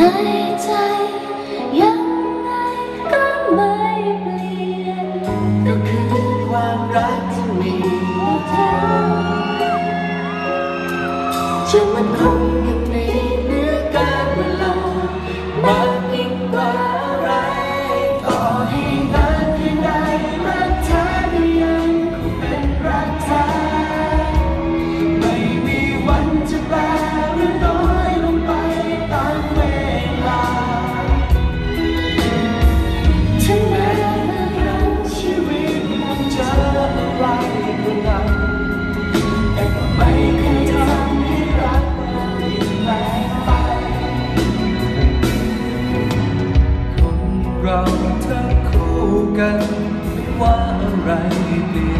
ในใจยังไงก็ไม่เปลี่ยนก็คือความรักที่มีเธอจะมันคงอย่างนี้ เราจะคู่กันไม่ว่าอะไรเปลี่ยน